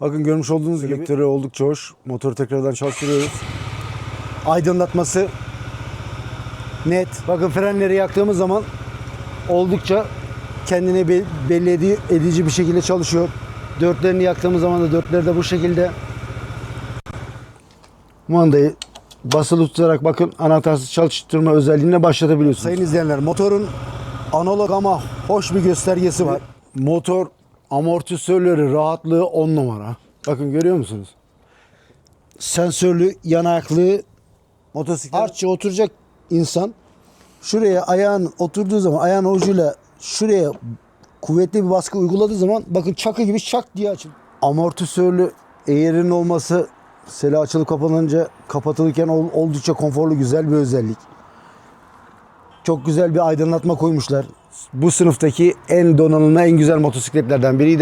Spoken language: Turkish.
Bakın görmüş olduğunuz gibi elektriği oldukça hoş. Motoru tekrardan çalıştırıyoruz. Aydınlatması net. Bakın frenleri yaktığımız zaman oldukça kendini be- belli edi- edici bir şekilde çalışıyor. Dörtlerini yaktığımız zaman da dörtleri de bu şekilde. Kumandayı basılı tutarak bakın anahtarsız çalıştırma özelliğine başlatabiliyorsunuz. Sayın izleyenler motorun analog ama hoş bir göstergesi var. Motor amortisörleri rahatlığı 10 numara. Bakın görüyor musunuz? Sensörlü yanaklığı motosiklet artçı oturacak insan şuraya ayağın oturduğu zaman ayağın ucuyla şuraya kuvvetli bir baskı uyguladığı zaman bakın çakı gibi çak diye açın. Amortisörlü eğerin olması sela açılıp kapanınca kapatılırken ol- oldukça konforlu güzel bir özellik. Çok güzel bir aydınlatma koymuşlar. Bu sınıftaki en donanımlı en güzel motosikletlerden biriydi.